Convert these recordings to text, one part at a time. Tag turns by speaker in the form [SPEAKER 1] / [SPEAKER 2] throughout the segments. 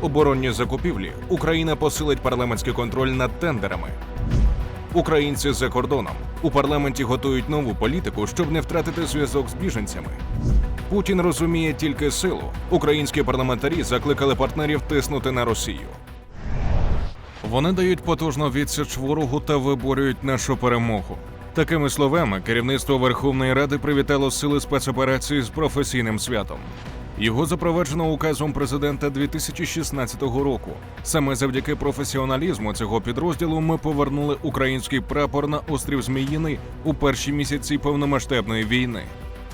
[SPEAKER 1] Оборонні закупівлі. Україна посилить парламентський контроль над тендерами. Українці за кордоном у парламенті готують нову політику, щоб не втратити зв'язок з біженцями. Путін розуміє тільки силу. Українські парламентарі закликали партнерів тиснути на Росію. Вони дають потужну відсіч ворогу та виборюють нашу перемогу. Такими словами, керівництво Верховної Ради привітало сили спецоперації з професійним святом. Його запроваджено указом президента 2016 року. Саме завдяки професіоналізму цього підрозділу ми повернули український прапор на острів Зміїний у перші місяці повномасштабної війни.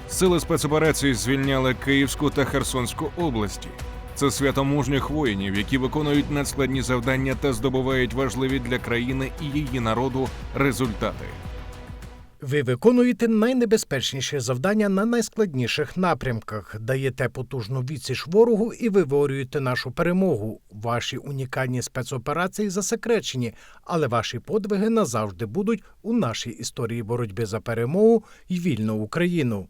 [SPEAKER 1] Сили спецоперації звільняли Київську та Херсонську області. Це свято мужніх воїнів, які виконують надскладні завдання та здобувають важливі для країни і її народу результати.
[SPEAKER 2] Ви виконуєте найнебезпечніші завдання на найскладніших напрямках, даєте потужну відсіч ворогу і виворюєте нашу перемогу. Ваші унікальні спецоперації засекречені, але ваші подвиги назавжди будуть у нашій історії боротьби за перемогу і вільну Україну.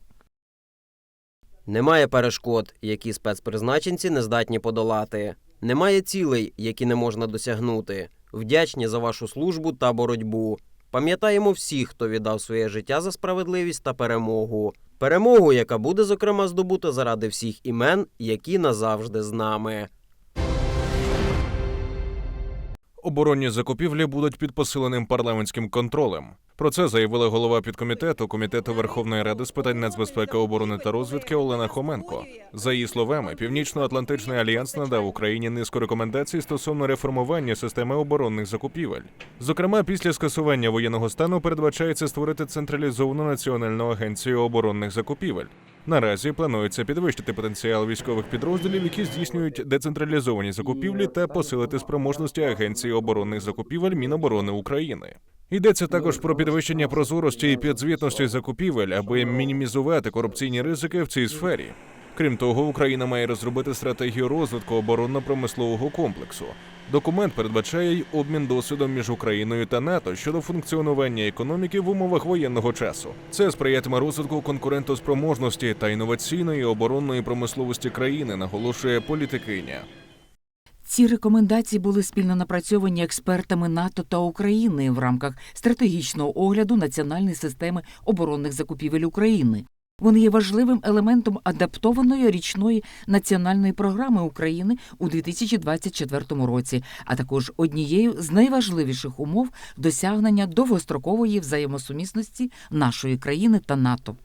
[SPEAKER 3] Немає перешкод, які спецпризначенці не здатні подолати. Немає цілей, які не можна досягнути. Вдячні за вашу службу та боротьбу. Пам'ятаємо всіх, хто віддав своє життя за справедливість та перемогу. Перемогу, яка буде зокрема здобута заради всіх імен, які назавжди з нами.
[SPEAKER 1] Оборонні закупівлі будуть під посиленим парламентським контролем. Про це заявила голова підкомітету комітету Верховної Ради з питань нацбезпеки, оборони та розвідки Олена Хоменко. За її словами, Північно-Атлантичний альянс надав Україні низку рекомендацій стосовно реформування системи оборонних закупівель. Зокрема, після скасування воєнного стану передбачається створити централізовану національну агенцію оборонних закупівель. Наразі планується підвищити потенціал військових підрозділів, які здійснюють децентралізовані закупівлі, та посилити спроможності агенції оборонних закупівель Міноборони України. Йдеться також про підвищення прозорості і підзвітності закупівель, аби мінімізувати корупційні ризики в цій сфері. Крім того, Україна має розробити стратегію розвитку оборонно-промислового комплексу. Документ передбачає й обмін досвідом між Україною та НАТО щодо функціонування економіки в умовах воєнного часу. Це сприятиме розвитку конкурентоспроможності та інноваційної оборонної промисловості країни, наголошує політикиня.
[SPEAKER 4] Ці рекомендації були спільно напрацьовані експертами НАТО та України в рамках стратегічного огляду національної системи оборонних закупівель України. Вони є важливим елементом адаптованої річної національної програми України у 2024 році, а також однією з найважливіших умов досягнення довгострокової взаємосумісності нашої країни та НАТО.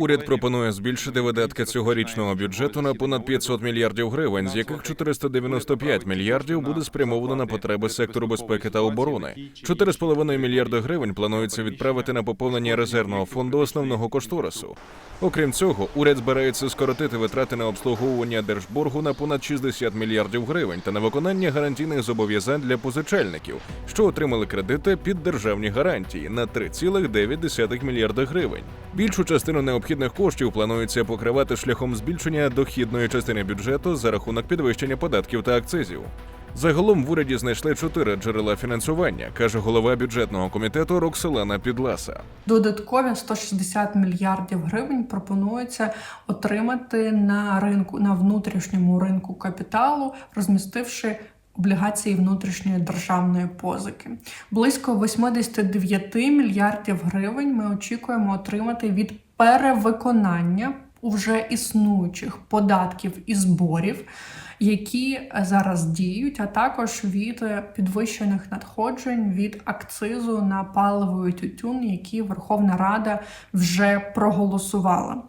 [SPEAKER 1] Уряд пропонує збільшити видатки цьогорічного бюджету на понад 500 мільярдів гривень, з яких 495 мільярдів буде спрямовано на потреби сектору безпеки та оборони. 4,5 мільярди гривень планується відправити на поповнення резервного фонду основного кошторису. Окрім цього, уряд збирається скоротити витрати на обслуговування держборгу на понад 60 мільярдів гривень та на виконання гарантійних зобов'язань для позичальників, що отримали кредити під державні гарантії на 3,9 мільярда гривень. Більшу частину необхідних коштів планується покривати шляхом збільшення дохідної частини бюджету за рахунок підвищення податків та акцизів. Загалом в уряді знайшли чотири джерела фінансування, каже голова бюджетного комітету Рокселана Підласа.
[SPEAKER 5] Додаткові 160 мільярдів гривень пропонується отримати на ринку на внутрішньому ринку капіталу, розмістивши облігації внутрішньої державної позики. Близько 89 мільярдів гривень ми очікуємо отримати від перевиконання вже існуючих податків і зборів. Які зараз діють, а також від підвищених надходжень від акцизу на паливо і тютюн, які Верховна Рада вже проголосувала.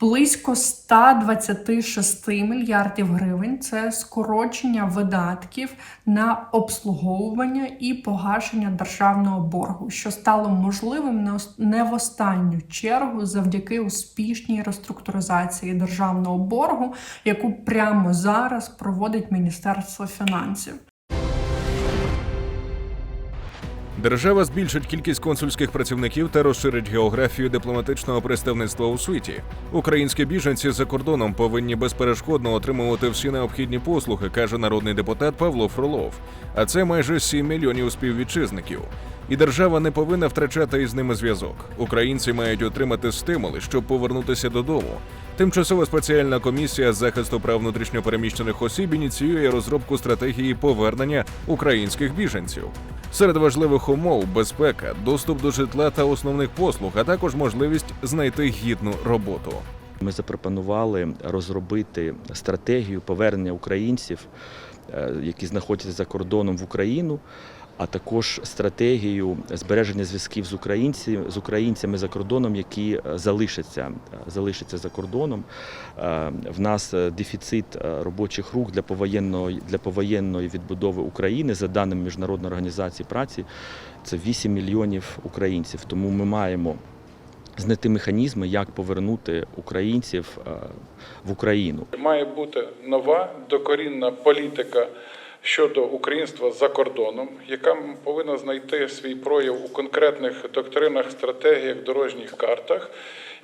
[SPEAKER 5] Близько 126 мільярдів гривень це скорочення видатків на обслуговування і погашення державного боргу, що стало можливим не в останню чергу завдяки успішній реструктуризації державного боргу, яку прямо зараз проводить Міністерство фінансів.
[SPEAKER 1] Держава збільшить кількість консульських працівників та розширить географію дипломатичного представництва у світі. Українські біженці за кордоном повинні безперешкодно отримувати всі необхідні послуги, каже народний депутат Павло Фролов. А це майже 7 мільйонів співвітчизників. І держава не повинна втрачати із ними зв'язок. Українці мають отримати стимули, щоб повернутися додому. Тимчасова спеціальна комісія з захисту прав внутрішньопереміщених осіб ініціює розробку стратегії повернення українських біженців. Серед важливих умов безпека, доступ до житла та основних послуг, а також можливість знайти гідну роботу.
[SPEAKER 6] Ми запропонували розробити стратегію повернення українців, е, які знаходяться за кордоном в Україну, а також стратегію збереження зв'язків з українцями, з українцями за кордоном, які е, залишаться, е, залишаться за кордоном. Е, В нас дефіцит робочих рук для повоєнної, для повоєнної відбудови України, за даними Міжнародної організації праці, це 8 мільйонів українців. Тому ми маємо знайти механізми, як повернути українців в Україну.
[SPEAKER 7] Має бути нова докорінна політика щодо українства за кордоном, яка повинна знайти свій прояв у конкретних доктринах, стратегіях, дорожніх картах.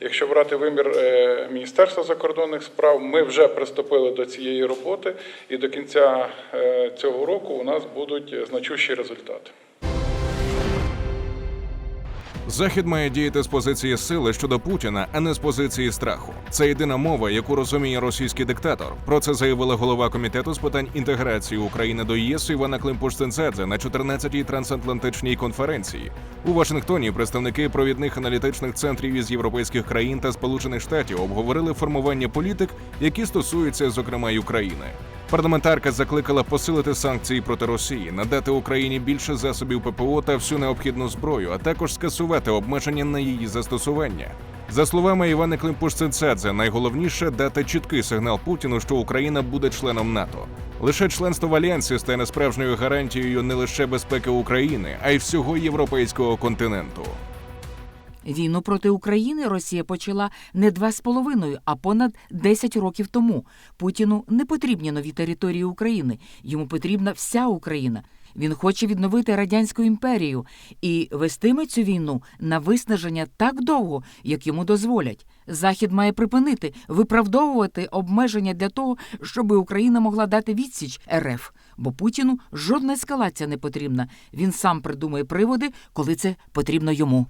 [SPEAKER 7] Якщо брати вимір е, Міністерства закордонних справ, ми вже приступили до цієї роботи, і до кінця е, цього року у нас будуть значущі результати.
[SPEAKER 1] Захід має діяти з позиції сили щодо Путіна, а не з позиції страху. Це єдина мова, яку розуміє російський диктатор. Про це заявила голова комітету з питань інтеграції України до ЄС Івана Климпуш-Цинцадзе на 14-й трансатлантичній конференції. У Вашингтоні представники провідних аналітичних центрів із європейських країн та Сполучених Штатів обговорили формування політик, які стосуються зокрема й України. Парламентарка закликала посилити санкції проти Росії, надати Україні більше засобів ППО та всю необхідну зброю, а також скасувати обмеження на її застосування. За словами Івани Климпуш-Цинцадзе, найголовніше дати чіткий сигнал Путіну, що Україна буде членом НАТО. Лише членство в альянсі стане справжньою гарантією не лише безпеки України, а й всього європейського континенту.
[SPEAKER 4] Війну проти України Росія почала не два з половиною, а понад 10 років тому. Путіну не потрібні нові території України. Йому потрібна вся Україна. Він хоче відновити радянську імперію і вестиме цю війну на виснаження так довго, як йому дозволять. Захід має припинити виправдовувати обмеження для того, щоб Україна могла дати відсіч РФ. Бо Путіну жодна ескалація не потрібна. Він сам придумає приводи, коли це потрібно йому.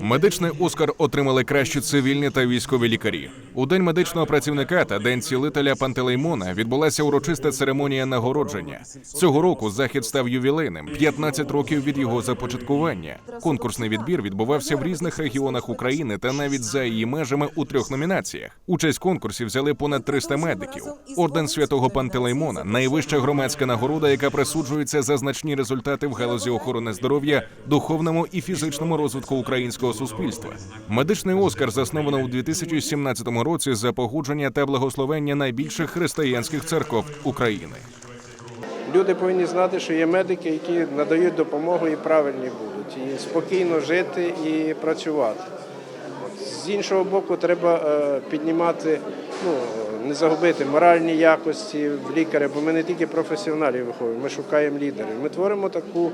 [SPEAKER 1] Медичний Оскар отримали кращі цивільні та військові лікарі. У день медичного працівника та день цілителя Пантелеймона відбулася урочиста церемонія нагородження. Цього року захід став ювілейним 15 років від його започаткування. Конкурсний відбір відбувався в різних регіонах України та навіть за її межами у трьох номінаціях. Участь в конкурсі взяли понад 300 медиків. Орден святого Пантелеймона найвища громадська нагорода, яка присуджується за значні результати в галузі охорони здоров'я, духовному і фізичному розвитку українського суспільства. Медичний Оскар засновано у 2017 році за погодження та благословення найбільших християнських церков України.
[SPEAKER 8] Люди повинні знати, що є медики, які надають допомогу і правильні будуть, і спокійно жити і працювати. З іншого боку, треба е, піднімати, ну, не загубити моральні якості в лікаря, бо ми не тільки професіоналів виховуємо, ми шукаємо лідерів. Ми творимо таку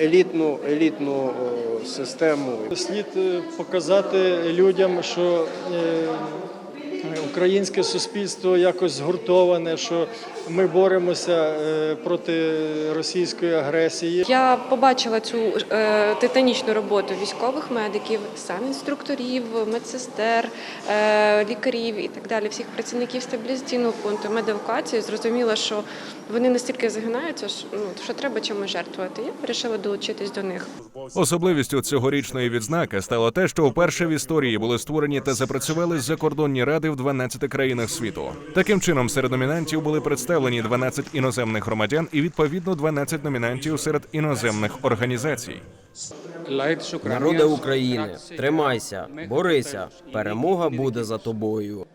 [SPEAKER 8] елітну, елітну систему.
[SPEAKER 9] Слід е, показати людям, що е, українське суспільство якось згуртоване, що ми боремося е, проти російської агресії.
[SPEAKER 10] Я побачила цю е, титанічну роботу військових медиків, санінструкторів, медсестер, е, лікарів і так далі, всіх працівників стабілізаційного пункту, медевакуації. Зрозуміла, що вони настільки загинаються, що, ну, що треба чимось жертвувати. Я вирішила долучитись до них.
[SPEAKER 1] Особливістю цьогорічної відзнаки стало те, що вперше в історії були створені та запрацювали закордонні ради в 12 країнах світу. Таким чином, серед номінантів були представлені 12 іноземних громадян і відповідно 12 номінантів серед іноземних організацій.
[SPEAKER 3] Народи України, тримайся, борися. Перемога буде за тобою.